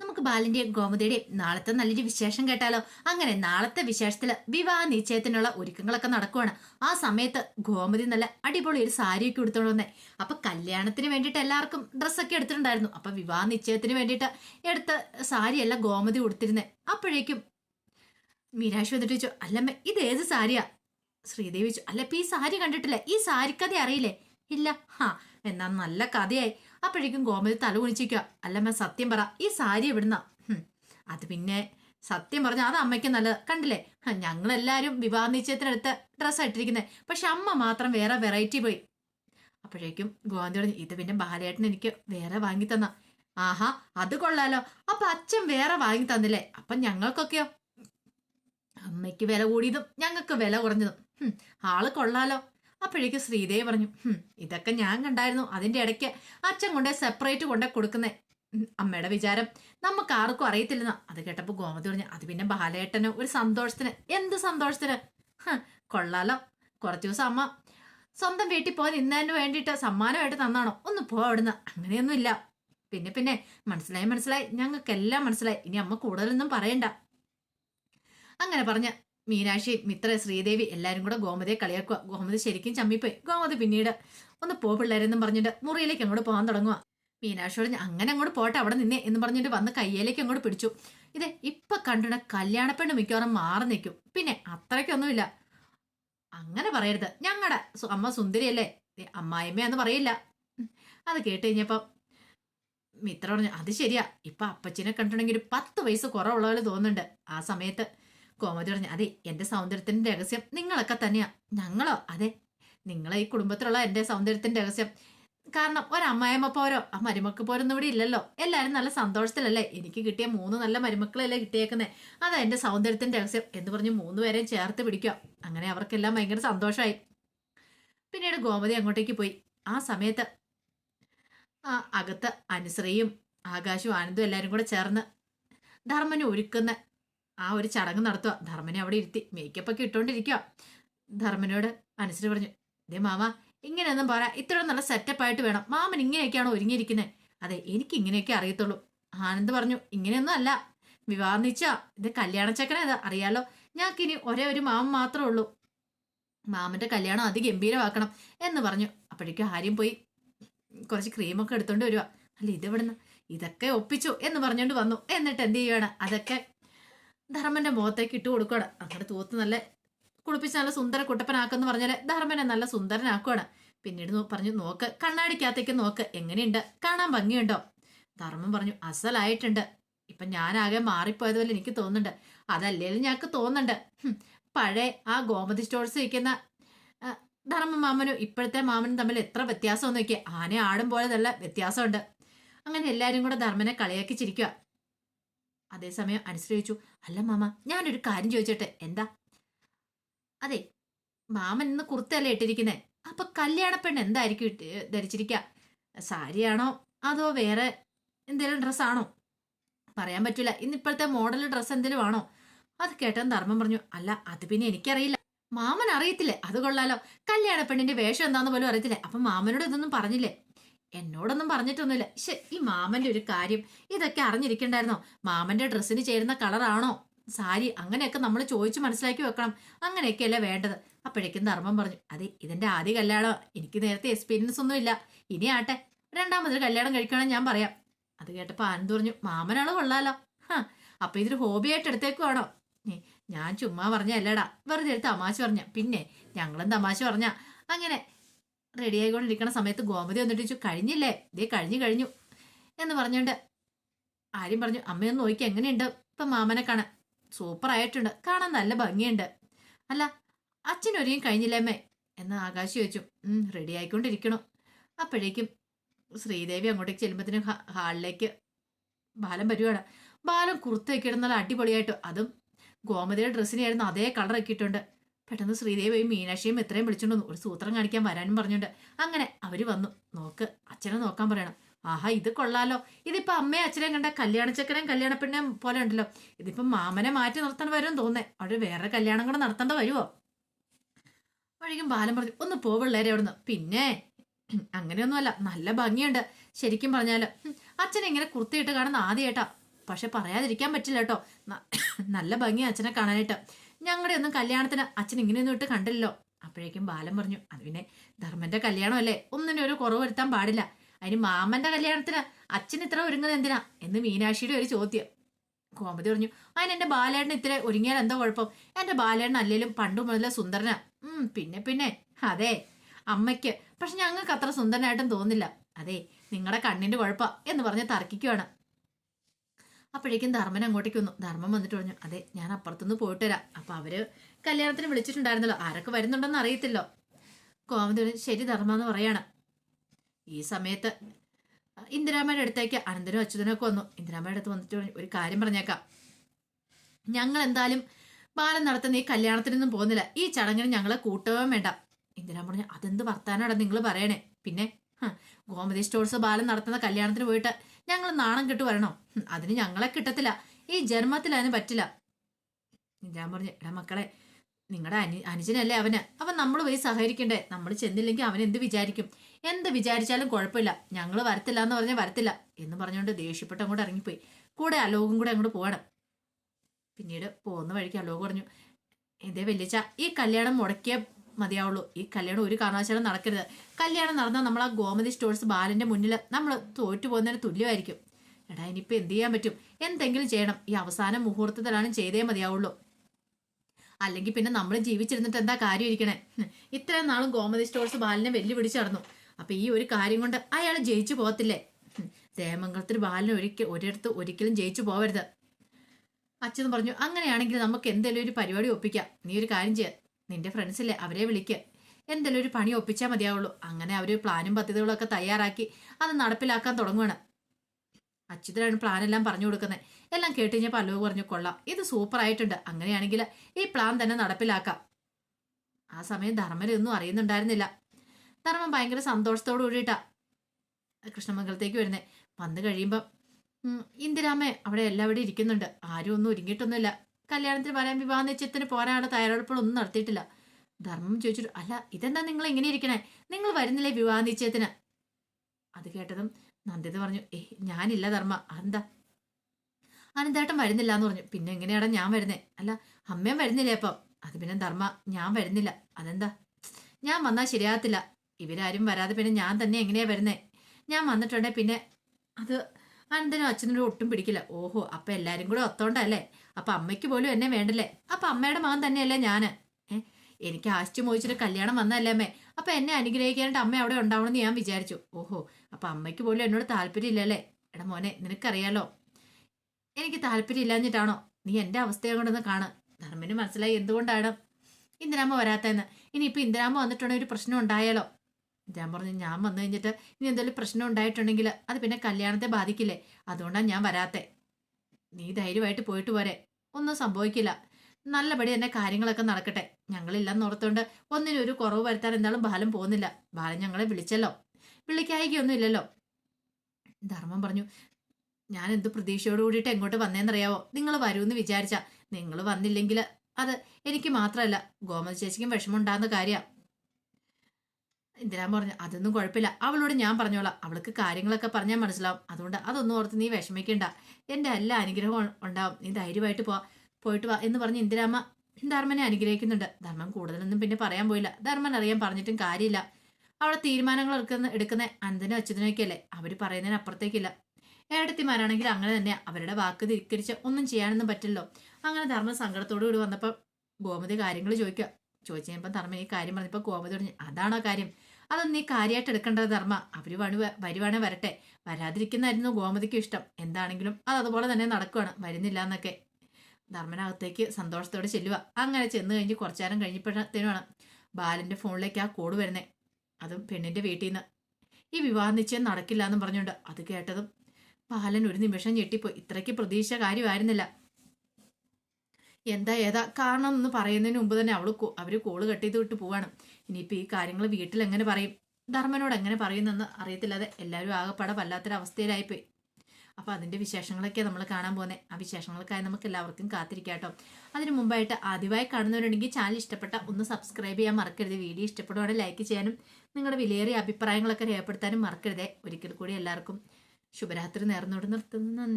നമുക്ക് ബാലിന്റെയും ഗോമതിയുടെയും നാളത്തെ നല്ലൊരു വിശേഷം കേട്ടാലോ? അങ്ങനെ നാളത്തെ വിശേഷത്തിൽ വിവാഹ നിശ്ചയത്തിനുള്ള ഒരുക്കങ്ങളൊക്കെ നടക്കുവാണ്. ആ സമയത്ത് ഗോമതി നല്ല അടിപൊളി ഒരു സാരിയൊക്കെ എടുത്തോണ്ട് വന്നേ. അപ്പൊ കല്യാണത്തിന് വേണ്ടിയിട്ട് എല്ലാവർക്കും ഡ്രസ്സൊക്കെ എടുത്തിട്ടുണ്ടായിരുന്നു. അപ്പൊ വിവാഹ നിശ്ചയത്തിന് വേണ്ടിയിട്ട് എടുത്ത സാരിയല്ല ഗോമതി കൊടുത്തിരുന്നേ അപ്പോഴേക്കും മീനാക്ഷി വന്നിട്ട് ചോദിച്ചു അല്ലമ്മ ഇത് ഏത് സാരിയാ? ശ്രീദേവി ചോദിച്ചു അല്ല ഇപ്പൊ ഈ സാരി കണ്ടിട്ടില്ല? ഈ സാരിക്കഥ അറിയില്ലേ? ഇല്ല. ഹാ എന്നാ നല്ല കഥയായി. അപ്പോഴേക്കും ഗോമതി തല കുണിച്ചിരിക്കുക അല്ലമ്മ സത്യം പറ ഈ സാരി എവിടുന്ന? അത് പിന്നെ സത്യം പറഞ്ഞ അത് അമ്മയ്ക്ക് നല്ലത്. കണ്ടില്ലേ? ഞങ്ങളെല്ലാവരും വിവാഹ നിശ്ചയത്തിനടുത്ത് ഡ്രസ്സ് ഇട്ടിരിക്കുന്നത് പക്ഷെ അമ്മ മാത്രം വേറെ വെറൈറ്റി പോയി. അപ്പോഴേക്കും ഗോമതി പറഞ്ഞു ഇത് പിന്നെ ബാലേട്ടൻ എനിക്ക് വേറെ വാങ്ങി തന്ന. ആഹാ അത് കൊള്ളാലോ. അപ്പൊ അച്ഛൻ വേറെ വാങ്ങി തന്നില്ലേ? അപ്പൊ ഞങ്ങൾക്കൊക്കെയോ? അമ്മയ്ക്ക് വില കൂടിയതും ഞങ്ങൾക്ക് വില കുറഞ്ഞതും. ആൾ കൊള്ളാലോ. അപ്പോഴേക്കും ശ്രീദേവി പറഞ്ഞു ഇതൊക്കെ ഞാൻ കണ്ടായിരുന്നു. അതിന്റെ ഇടയ്ക്ക് അച്ഛൻ കൊണ്ടേ സെപ്പറേറ്റ് കൊണ്ടേ കൊടുക്കുന്നേ. അമ്മയുടെ വിചാരം നമുക്ക് ആർക്കും അറിയത്തില്ലെന്ന്. അത് കേട്ടപ്പോൾ ഗോമതി പറഞ്ഞു അത് പിന്നെ ബാലേട്ടന് ഒരു സന്തോഷത്തിന്. എന്ത് സന്തോഷത്തിന്? കൊള്ളാലോ. കുറച്ചു ദിവസം അമ്മ സ്വന്തം വീട്ടിൽ പോയി നിന്നതിന് വേണ്ടിയിട്ട് സമ്മാനമായിട്ട് തന്നാണോ? ഒന്ന് പോ അവിടുന്ന്. അങ്ങനെയൊന്നുമില്ല. പിന്നെ പിന്നെ മനസ്സിലായി മനസ്സിലായി. ഞങ്ങൾക്കെല്ലാം മനസ്സിലായി. ഇനി അമ്മ കൂടുതലൊന്നും പറയണ്ട. അങ്ങനെ പറഞ്ഞ മീനാക്ഷി മിത്ര ശ്രീദേവി എല്ലാരും കൂടെ ഗോമതിയെ കളിയാക്കുക. ഗോമതി ശരിക്കും ചമ്മിപ്പോയി. ഗോമതി പിന്നീട് ഒന്ന് പോ പിള്ളേരെന്നും പറഞ്ഞിട്ട് മുറിയിലേക്ക് അങ്ങോട്ട് പോകാൻ തുടങ്ങുക മീനാക്ഷിയോട് അങ്ങനെ അങ്ങോട്ട് പോട്ടെ അവിടെ നിന്നേ എന്ന് പറഞ്ഞിട്ട് വന്ന് കയ്യിലേക്ക് അങ്ങോട്ട് പിടിച്ചു. ഇത് ഇപ്പൊ കണ്ടിട കല്യാണപ്പെണ്ണ് മിക്കവാറും മാറി നിൽക്കും. പിന്നെ അത്രയ്ക്കൊന്നുമില്ല. അങ്ങനെ പറയരുത്. ഞങ്ങളുടെ അമ്മ സുന്ദരിയല്ലേ? അമ്മായിമ്മയാന്ന് പറയില്ല. അത് കേട്ട് കഴിഞ്ഞപ്പം മിത്ര പറഞ്ഞു അത് ശരിയാ. ഇപ്പൊ അപ്പച്ചിനെ കണ്ടിട്ടുണ്ടെങ്കിൽ ഒരു പത്ത് വയസ്സ് കുറവുള്ള പോലെ തോന്നുന്നുണ്ട്. ആ സമയത്ത് കോമതി പറഞ്ഞു അതെ എന്റെ സൗന്ദര്യത്തിന്റെ രഹസ്യം നിങ്ങളൊക്കെ തന്നെയാ. ഞങ്ങളോ? അതെ നിങ്ങളെ ഈ കുടുംബത്തിലുള്ള എന്റെ സൗന്ദര്യത്തിന്റെ രഹസ്യം. കാരണം ഒരമ്മായമ്മ പോരോ? ആ മരുമക്ക് പോരൊന്നും ഇവിടെ ഇല്ലല്ലോ. എല്ലാരും നല്ല സന്തോഷത്തിലല്ലേ? എനിക്ക് കിട്ടിയ മൂന്ന് നല്ല മരുമക്കളല്ലേ കിട്ടിയേക്കുന്നത് അതാ എന്റെ സൗന്ദര്യത്തിന്റെ രഹസ്യം എന്ന് പറഞ്ഞ് മൂന്നുപേരെയും ചേർത്ത് പിടിക്കുക. അങ്ങനെ അവർക്കെല്ലാം ഭയങ്കര സന്തോഷമായി പിന്നീട് ഗോമതി അങ്ങോട്ടേക്ക് പോയി. ആ സമയത്ത് അകത്ത് അനുശ്രീയും ആകാശവും ആനന്ദും എല്ലാരും കൂടെ ചേർന്ന് ധർമ്മന് ഒരുക്കുന്ന ആ ഒരു ചടങ്ങ് നടത്തുക. ധർമ്മനെ അവിടെ ഇരുത്തി മേക്കപ്പൊക്കെ ഇട്ടുകൊണ്ടിരിക്കുക ധർമ്മനോട് അനുസരി പറഞ്ഞു ദേ മാമ ഇങ്ങനെയൊന്നും പറ ഇത്ര നല്ല സെറ്റപ്പ് ആയിട്ട് വേണം. മാമൻ ഇങ്ങനെയൊക്കെയാണോ ഒരുങ്ങിയിരിക്കുന്നത് അതെ എനിക്ക് ഇങ്ങനെയൊക്കെ അറിയത്തുള്ളൂ. ആനന്ദ് പറഞ്ഞു ഇങ്ങനെയൊന്നും അല്ല. വിവാഹം നിച്ചാ ഇത് കല്യാണച്ചക്കനെ ഇത്. അറിയാലോ? ഞങ്ങൾക്കിനി ഒരേ ഒരു മാമൻ മാത്രമേ ഉള്ളൂ. മാമന്റെ കല്യാണം അതിഗംഭീരമാക്കണം. എന്ന് പറഞ്ഞു. അപ്പോഴേക്കും ആര്യം പോയി കുറച്ച് ക്രീമൊക്കെ എടുത്തോണ്ട് വരുക അല്ല ഇതെവിടുന്ന്? ഇതൊക്കെ ഒപ്പിച്ചു. എന്ന് പറഞ്ഞുകൊണ്ട് വന്നു. എന്നിട്ട് എന്ത് ചെയ്യുകയാണ് അതൊക്കെ ധർമ്മന്റെ മുഖത്തേക്ക് ഇട്ട് കൊടുക്കുകയാണ് അങ്ങനെ തൂത്ത് നല്ല കുളിപ്പിച്ച് നല്ല സുന്ദര കുട്ടപ്പനാക്കെന്ന് പറഞ്ഞാൽ ധർമ്മനെ നല്ല സുന്ദരനാക്കുവാണ്. പിന്നീട് പറഞ്ഞു നോക്ക് കണ്ണാടിക്കകത്തേക്ക് നോക്ക് എങ്ങനെയുണ്ട്? കാണാൻ ഭംഗിയുണ്ടോ? ധർമ്മം പറഞ്ഞു അസലായിട്ടുണ്ട്. ഇപ്പൊ ഞാനാകെ മാറിപ്പോയത് പോലെ എനിക്ക് തോന്നുന്നുണ്ട്. അതല്ലേലും ഞങ്ങൾക്ക് തോന്നുന്നുണ്ട്. പഴയ ആ ഗോമതി സ്റ്റോഴ്സ് വയ്ക്കുന്ന ധർമ്മ മാമനും ഇപ്പോഴത്തെ മാമനും തമ്മിൽ എത്ര വ്യത്യാസം നോക്കിയേ. ആനെ ആടും പോലെ നല്ല വ്യത്യാസമുണ്ട്. അങ്ങനെ എല്ലാവരും കൂടെ ധർമ്മനെ കളിയാക്കി ചിരിക്കുക അതേസമയം അനുശ്രയിച്ചു അല്ല മാമ ഞാനൊരു കാര്യം ചോദിച്ചോട്ടെ എന്താ? അതെ മാമൻ ഇന്ന് കുർത്തയല്ല ഇട്ടിരിക്കുന്നേ അപ്പൊ കല്യാണ പെണ്ണ് എന്തായിരിക്കും ഇട്ട് ധരിച്ചിരിക്ക? സാരിയാണോ അതോ വേറെ എന്തെങ്കിലും ഡ്രസ്സാണോ? പറയാൻ പറ്റില്ല ഇന്നിപ്പോഴത്തെ മോഡൽ ഡ്രസ്സ് എന്തെങ്കിലും ആണോ? അത് കേട്ടെന്ന് ധർമ്മം പറഞ്ഞു അല്ല അത് പിന്നെ എനിക്കറിയില്ല. മാമൻ അറിയത്തില്ലേ അത് കൊള്ളാലോ കല്യാണ പെണ്ണിന്റെ വേഷം എന്താന്ന് പോലും അറിയത്തില്ലേ അപ്പൊ മാമനോട് ഇതൊന്നും പറഞ്ഞില്ലേ? എന്നോടൊന്നും പറഞ്ഞിട്ടൊന്നുമില്ല. ശേ ഈ മാമന്റെ ഒരു കാര്യം ഇതൊക്കെ അറിഞ്ഞിരിക്കണ്ടായിരുന്നോ? മാമന്റെ ഡ്രസ്സിന് ചേരുന്ന കളറാണോ? സാരി അങ്ങനെയൊക്കെ നമ്മൾ ചോദിച്ച് മനസ്സിലാക്കി വെക്കണം. അങ്ങനെയൊക്കെയല്ലേ വേണ്ടത്. അപ്പോഴേക്കും ധർമ്മം പറഞ്ഞു അതെ ഇതിന്റെ ആദ്യ കല്യാണം. എനിക്ക് നേരത്തെ എക്സ്പീരിയൻസ് ഒന്നും ഇല്ല. ഇനി ആട്ടെ രണ്ടാമതൊരു കല്യാണം കഴിക്കണം ഞാൻ പറയാം. അത് കേട്ടപ്പോൾ ആനന്ദ് പറഞ്ഞു മാമനാൾ കൊള്ളാലോ. ഹാ അപ്പൊ ഇതൊരു ഹോബിയായിട്ട് എടുത്തേക്കുവാണോ ഏ, ഞാൻ ചുമ്മാ പറഞ്ഞല്ലടാ വെറുതെ ഒരു തമാശ പറഞ്ഞ. പിന്നെ ഞങ്ങളും തമാശ പറഞ്ഞ. അങ്ങനെ റെഡി ആയിക്കൊണ്ടിരിക്കുന്ന സമയത്ത് ഗോമതി വന്നിട്ട് ചോദിച്ചു കഴിഞ്ഞില്ലേ? ഇതേ കഴിഞ്ഞു കഴിഞ്ഞു. എന്ന് പറഞ്ഞുകൊണ്ട് ആര്യം പറഞ്ഞു അമ്മയൊന്ന് നോക്കി എങ്ങനെയുണ്ട്? ഇപ്പം മാമനെ കാണാൻ സൂപ്പർ ആയിട്ടുണ്ട്. കാണാൻ നല്ല ഭംഗിയുണ്ട്. അല്ല അച്ഛനൊരിയും കഴിഞ്ഞില്ലേ അമ്മേ? എന്ന് ആകാശ് ചോദിച്ചു. റെഡി ആയിക്കൊണ്ടിരിക്കണു അപ്പോഴേക്കും ശ്രീദേവി അങ്ങോട്ടേക്ക് ചെല്ലുമ്പത്തിന് ഹാളിലേക്ക് ബാലം വരുവാണ്. ബാലം കുർത്തയൊക്കെ ഇടുന്ന നല്ല അടിപൊളിയായിട്ട് അതും ഗോമതിയുടെ ഡ്രസ്സിനായിരുന്നു അതേ കളർ ഇട്ടുണ്ട്. പെട്ടെന്ന് ശ്രീദേവിയും മീനാക്ഷിയും എത്രയും വിളിച്ചോണ്ട് ഒരു സൂത്രം കാണിക്കാൻ വരാനും പറഞ്ഞുണ്ട് അങ്ങനെ അവർ വന്നു. നോക്ക് അച്ഛനെ നോക്കാൻ പറയണം. ആഹാ ഇത് കൊള്ളാലോ. ഇതിപ്പോ അമ്മയും അച്ഛനെയും കണ്ട കല്യാണച്ചക്കനെയും കല്യാണപ്പെണ്ണേം പോലെ ഉണ്ടല്ലോ. ഇതിപ്പം മാമനെ മാറ്റി നിർത്താൻ വരും തോന്നേ. അവിടെ വേറെ കല്യാണം കൂടെ നടത്തേണ്ട വരുമോ വഴിക്കും ബാലൻ പറഞ്ഞു ഒന്ന് പോ പിള്ളേരെ അവിടുന്ന്. പിന്നെ അങ്ങനെയൊന്നുമല്ല. നല്ല ഭംഗിയുണ്ട്. ശരിക്കും പറഞ്ഞാൽ ഹും, അച്ഛനെ ഇങ്ങനെ കുർത്തിയിട്ട് കാണുന്ന ആദ്യമായിട്ടാ പക്ഷെ പറയാതിരിക്കാൻ പറ്റില്ല കേട്ടോ. നല്ല ഭംഗി അച്ഛനെ കാണാനായിട്ട്. ഞങ്ങളുടെ ഒന്നും കല്യാണത്തിന് അച്ഛൻ ഇങ്ങനെയൊന്നും ഇട്ട് കണ്ടല്ലോ അപ്പോഴേക്കും ബാലൻ പറഞ്ഞു അത് പിന്നെ ധർമ്മന്റെ കല്യാണമല്ലേ? ഒന്നിനും ഒരു കുറവ് വരുത്താൻ പാടില്ല. അതിന് മാമന്റെ കല്യാണത്തിന് അച്ഛൻ ഇത്ര ഒരുങ്ങുന്നത് എന്തിനാ? എന്ന് മീനാക്ഷിയുടെ ഒരു ചോദ്യം. കോമതി പറഞ്ഞു അതിന് എന്റെ ബാലേട്ടൻ ഇത്ര ഒരുങ്ങിയാൽ എന്തോ കുഴപ്പം? എന്റെ ബാലേട്ടൻ അല്ലേലും പണ്ടു മുതലേ സുന്ദരനാ. പിന്നെ പിന്നെ. അതെ അമ്മയ്ക്ക്. പക്ഷെ ഞങ്ങൾക്ക് അത്ര സുന്ദരനായിട്ടും തോന്നില്ല. അതെ നിങ്ങളുടെ കണ്ണിന്റെ കുഴപ്പ എന്ന് പറഞ്ഞ് തർക്കിക്കുവാണ്. അപ്പോഴേക്കും ധർമ്മൻ അങ്ങോട്ടേക്ക് വന്നു. ധർമ്മം വന്നിട്ട് പറഞ്ഞു അതെ ഞാൻ അപ്പുറത്തുനിന്ന് പോയിട്ട് വരാം. അപ്പൊ അവർ കല്യാണത്തിന് വിളിച്ചിട്ടുണ്ടായിരുന്നല്ലോ. ആരൊക്കെ വരുന്നുണ്ടെന്ന് അറിയത്തില്ലോ. കോമതി ശരി ധർമ്മ എന്ന് പറയാണ്. ഈ സമയത്ത് ഇന്ദിരാമ്മയുടെ അടുത്തേക്ക് അനന്തനും അച്യുതനും ഒക്കെ വന്നു. ഇന്ദിരാമ്മയുടെ അടുത്ത് വന്നിട്ട് പറഞ്ഞു ഒരു കാര്യം പറഞ്ഞേക്കാം. ഞങ്ങൾ എന്തായാലും ബാലം നടത്തുന്ന ഈ കല്യാണത്തിനൊന്നും പോകുന്നില്ല. ഈ ചടങ്ങിന് ഞങ്ങളെ കൂട്ടുകയും വേണ്ട. ഇന്ദിരാമ്മ പറഞ്ഞു അതെന്ത് വർത്താനാണ് നിങ്ങൾ പറയണേ? പിന്നെ ഗോമതി സ്റ്റോഴ്സ് ബാലൻ നടത്തുന്ന കല്യാണത്തിന് പോയിട്ട് ഞങ്ങൾ നാണം കെട്ടു വരണോ. അതിന് ഞങ്ങളെ കിട്ടത്തില്ല. ഈ ജന്മത്തിൽ അതിന് പറ്റില്ല. ഞാൻ പറഞ്ഞു എടാ മക്കളെ നിങ്ങളുടെ അനു അനുജനല്ലേ അവന്? അവൻ നമ്മൾ പോയി സഹകരിക്കണ്ടേ? നമ്മൾ ചെന്നില്ലെങ്കിൽ അവൻ എന്ത് വിചാരിക്കും? എന്ത് വിചാരിച്ചാലും കുഴപ്പമില്ല. ഞങ്ങൾ വരത്തില്ല എന്ന് പറഞ്ഞാൽ വരത്തില്ല. എന്ന് പറഞ്ഞുകൊണ്ട് ദേഷ്യപ്പെട്ട് അങ്ങോട്ട് ഇറങ്ങിപ്പോയി. കൂടെ അലോകും കൂടെ അങ്ങോട്ട് പോകണം പിന്നീട് പോകുന്ന വഴിക്ക് അലോക് പറഞ്ഞു എന്തേ വല്യച്ച ഈ കല്യാണം മുടക്കിയേ മതിയാവുള്ളൂ. ഈ കല്യാണം ഒരു കാരണവശാലും നടക്കരുത്. കല്യാണം നടന്നാൽ നമ്മൾ ആ ഗോമതി സ്റ്റോഴ്സ് ബാലന്റെ മുന്നിൽ നമ്മൾ തോറ്റു പോകുന്നതിന് തുല്യമായിരിക്കും. എടാ ഇനിയിപ്പോൾ എന്ത് ചെയ്യാൻ പറ്റും? എന്തെങ്കിലും ചെയ്യണം. ഈ അവസാന മുഹൂർത്തത്തിലാണ് ചെയ്തേ മതിയാവുള്ളൂ. അല്ലെങ്കിൽ പിന്നെ നമ്മൾ ജീവിച്ചിരുന്നിട്ട് എന്താ കാര്യം ഇരിക്കണേ? ഇത്രയും നാളും ഗോമതി സ്റ്റോഴ്സ് ബാലിനെ വെല്ലുപിടിച്ച് നടന്നു. അപ്പൊ ഈ ഒരു കാര്യം കൊണ്ട് അയാൾ ജയിച്ചു പോകത്തില്ലേ? ദേമംഗലത്തിൽ ബാലിന് ഒരിക്കൽ ഒരിടത്ത് ഒരിക്കലും ജയിച്ചു പോവരുത് അച്ഛൻ പറഞ്ഞു അങ്ങനെയാണെങ്കിൽ നമുക്ക് എന്തെങ്കിലും ഒരു പരിപാടി ഒപ്പിക്കാം. നീ ഒരു കാര്യം ചെയ്യ. നിന്റെ ഫ്രണ്ട്സില്ലേ? അവരെ വിളിക്ക്. എന്തെങ്കിലും ഒരു പണി ഒപ്പിച്ചാൽ മതിയാവുള്ളൂ. അങ്ങനെ അവർ പ്ലാനും പദ്ധതികളും ഒക്കെ തയ്യാറാക്കി അത് നടപ്പിലാക്കാൻ തുടങ്ങുകയാണ് അച്യുതനാണ് പ്ലാനെല്ലാം പറഞ്ഞു കൊടുക്കുന്നത്. എല്ലാം കേട്ട് കഴിഞ്ഞപ്പോൾ പറഞ്ഞു കൊള്ളാം. ഇത് സൂപ്പർ ആയിട്ടുണ്ട് അങ്ങനെയാണെങ്കിൽ ഈ പ്ലാൻ തന്നെ നടപ്പിലാക്കാം. ആ സമയം ധർമ്മനൊന്നും അറിയുന്നുണ്ടായിരുന്നില്ല. ധർമ്മൻ ഭയങ്കര സന്തോഷത്തോടു കൂടിയിട്ടാ കൃഷ്ണമംഗലത്തേക്ക് വരുന്നേ. വന്നു കഴിയുമ്പം ഇന്ദിരാമ്മ അവിടെ എല്ലാവരും ഇരിക്കുന്നുണ്ട്. ആരും ഒന്നും ഒരുങ്ങിയിട്ടൊന്നുമില്ല. കല്യാണത്തിന് വരാൻ വിവാഹ നിശ്ചയത്തിന് പോരാനുള്ള തയ്യാറെടുപ്പുകളൊന്നും നടത്തിയിട്ടില്ല. ധർമ്മം ചോദിച്ചിട്ട് അല്ല ഇതെന്താ നിങ്ങൾ ഇങ്ങനെ ഇരിക്കണേ? നിങ്ങൾ വരുന്നില്ലേ വിവാഹ നിശ്ചയത്തിന്? അത് കേട്ടതും നന്ദിത പറഞ്ഞു ഏ ഞാനില്ല ധർമ്മ അതെന്താ? അനന്തേട്ടൻ വരുന്നില്ല എന്ന് പറഞ്ഞു. പിന്നെ എങ്ങനെയാടാ ഞാൻ വരുന്നേ? അല്ല അമ്മയും വരുന്നില്ലേ അപ്പം? അത് പിന്നെ ധർമ്മ ഞാൻ വരുന്നില്ല. അതെന്താ? ഞാൻ വന്നാൽ ശരിയാകത്തില്ല. ഇവരാരും വരാതെ പിന്നെ ഞാൻ തന്നെ എങ്ങനെയാ വരുന്നേ? ഞാൻ വന്നിട്ടുണ്ടെ പിന്നെ അത് അനന്തനും അച്ഛനും ഒട്ടും പിടിക്കില്ല. ഓഹോ അപ്പം എല്ലാവരും കൂടെ ഒത്തോണ്ടല്ലേ? അപ്പൊ അമ്മയ്ക്ക് പോലും എന്നെ വേണ്ടല്ലേ? അപ്പൊ അമ്മയുടെ മകൻ തന്നെയല്ലേ ഞാൻ? എനിക്ക് ആശിച്ചു മോഹിച്ചിട്ട് കല്യാണം വന്നല്ലേ അമ്മേ? അപ്പൊ എന്നെ അനുഗ്രഹിക്കാനായിട്ട് അമ്മ അവിടെ ഉണ്ടാവണമെന്ന് ഞാൻ വിചാരിച്ചു. ഓഹോ അപ്പൊ അമ്മയ്ക്ക് പോലും എന്നോട് താല്പര്യമില്ലല്ലേ? എടാ മോനെ നിനക്കറിയാലോ? എനിക്ക് താല്പര്യം ഇല്ലാഞ്ഞിട്ടാണോ നീ എന്റെ അവസ്ഥയെ കൊണ്ടൊന്ന് കാണ് ധർമ്മന് മനസ്സിലായി എന്തുകൊണ്ടാണ് ഇന്ദിരാമ്മ വരാത്തതെന്ന്. ഇനിയിപ്പോ ഇന്ദിരാമ്മ വന്നിട്ടുണ്ടെങ്കിൽ ഒരു പ്രശ്നം ഉണ്ടായാലോ? ഞാൻ പറഞ്ഞു ഞാൻ വന്നു കഴിഞ്ഞിട്ട് ഇനി എന്തെങ്കിലും പ്രശ്നം ഉണ്ടായിട്ടുണ്ടെങ്കിൽ അത് പിന്നെ കല്യാണത്തെ ബാധിക്കില്ലേ? അതുകൊണ്ടാണ് ഞാൻ വരാത്തെ. നീ ധൈര്യമായിട്ട് പോയിട്ട് പോരെ ഒന്നും സംഭവിക്കില്ല. നല്ലപടി തന്നെ കാര്യങ്ങളൊക്കെ നടക്കട്ടെ. ഞങ്ങളില്ലെന്ന് ഓർത്തുകൊണ്ട് ഒന്നിനും ഒരു കുറവ് വരുത്താൻ എന്തായാലും ബാലൻ പോകുന്നില്ല. ബാലൻ ഞങ്ങളെ വിളിച്ചല്ലോ. വിളിക്കായിക്കൊന്നും ഇല്ലല്ലോ ധർമ്മം പറഞ്ഞു ഞാൻ എന്ത് പ്രതീക്ഷയോട് കൂടിയിട്ട് എങ്ങോട്ട് വന്നേന്നറിയാവോ? നിങ്ങൾ വരുമെന്ന് വിചാരിച്ച. നിങ്ങൾ വന്നില്ലെങ്കിൽ അത് എനിക്ക് മാത്രമല്ല ഗോമതി ചേച്ചിക്കും വിഷമം ഉണ്ടാകുന്ന കാര്യമാണ് ഇന്ദിരാൻ പറഞ്ഞു? അതൊന്നും കുഴപ്പമില്ല. അവളോട് ഞാൻ പറഞ്ഞോളാം. അവൾക്ക് കാര്യങ്ങളൊക്കെ പറഞ്ഞാൽ മനസ്സിലാവും. അതുകൊണ്ട് അതൊന്നും ഓർത്ത് നീ വിഷമിക്കേണ്ട. എന്റെ എല്ലാ അനുഗ്രഹവും ഉണ്ടാവും. നീ ധൈര്യമായിട്ട് പോ പോയിട്ട് വാ എന്ന് പറഞ്ഞ് ഇന്ദിരാമ്മ ധർമ്മനെ അനുഗ്രഹിക്കുന്നുണ്ട്. ധർമ്മൻ കൂടുതലൊന്നും പിന്നെ പറയാൻ പോയില്ല. ധർമ്മൻ അറിയാൻ പറഞ്ഞിട്ടും കാര്യമില്ല. അവളെ തീരുമാനങ്ങൾ എടുക്കുന്ന എടുക്കുന്ന അനന്തനും അച്യുതനൊക്കെ അല്ലേ? അവർ പറയുന്നതിന് അപ്പുറത്തേക്കില്ല. ഏടത്തിമാരാണെങ്കിൽ അങ്ങനെ തന്നെ അവരുടെ വാക്ക് ധിക്കരിച്ച് ഒന്നും ചെയ്യാനൊന്നും പറ്റില്ലല്ലോ. അങ്ങനെ ധർമ്മൻ സങ്കടത്തോടു കൂടി വന്നപ്പോൾ ഗോമതി കാര്യങ്ങൾ ചോദിക്കുക ചോദിച്ചു ധർമ്മൻ ഈ കാര്യം പറഞ്ഞപ്പോൾ ഗോമതി പറഞ്ഞു അതാണോ കാര്യം? അതൊന്നും നീ കാര്യമായിട്ട് എടുക്കേണ്ടത് ധർമ്മ. അവർ വണു വരുവാണെ വരട്ടെ. വരാതിരിക്കുന്നതായിരുന്നു ഗോമതിക്ക് ഇഷ്ടം. എന്താണെങ്കിലും അത് അതുപോലെ തന്നെ നടക്കുവാണ്. വരുന്നില്ല എന്നൊക്കെ ധർമ്മനകത്തേക്ക് സന്തോഷത്തോടെ ചെല്ലുക അങ്ങനെ ചെന്ന് കഴിഞ്ഞ് കുറച്ചു നേരം കഴിഞ്ഞപ്പോഴത്തേനുമാണ് ബാലന്റെ ഫോണിലേക്ക് ആ കോഡ് വരുന്നത് അതും പെണ്ണിന്റെ വീട്ടിൽ നിന്ന് ഈ വിവാഹ നിശ്ചയം നടക്കില്ല എന്ന് പറഞ്ഞുകൊണ്ട് അത് കേട്ടതും ബാലൻ ഒരു നിമിഷം ഞെട്ടിപ്പോയി. ഇത്രയ്ക്ക് പ്രതീക്ഷ കാര്യമായിരുന്നില്ല. എന്താ ഏതാ? കാരണം എന്ന് പറയുന്നതിന് മുമ്പ് തന്നെ അവൾ അവർ കോൾ കട്ട് ചെയ്ത് വിട്ട് പോവാണ്. ഇനിയിപ്പോൾ ഈ കാര്യങ്ങൾ വീട്ടിൽ എങ്ങനെ പറയും? ധർമ്മനോട് എങ്ങനെ പറയുന്നെന്ന് അറിയത്തില്ലാതെ എല്ലാവരും ആകെപ്പാടെ വല്ലാത്തൊരവസ്ഥയിലായിപ്പോയി. അപ്പോൾ അതിന്റെ വിശേഷങ്ങളൊക്കെ നമ്മൾ കാണാൻ പോകുന്നത് ആ വിശേഷങ്ങൾക്കായി നമുക്ക് എല്ലാവർക്കും കാത്തിരിക്കാം കേട്ടോ. അതിന് മുമ്പായിട്ട് ആദ്യമായി കാണുന്നവരുണ്ടെങ്കിൽ ചാനൽ ഇഷ്ടപ്പെട്ട ഒന്ന് സബ്സ്ക്രൈബ് ചെയ്യാൻ മറക്കരുത്. വീഡിയോ ഇഷ്ടപ്പെടുവാണെങ്കിൽ ലൈക്ക് ചെയ്യാനും നിങ്ങളുടെ വിലയേറിയ അഭിപ്രായങ്ങളൊക്കെ രേഖപ്പെടുത്താനും മറക്കരുതേ. ഒരിക്കൽ കൂടി എല്ലാവർക്കും ശുഭരാത്രി നേർന്നോട് നിർത്തുന്നു.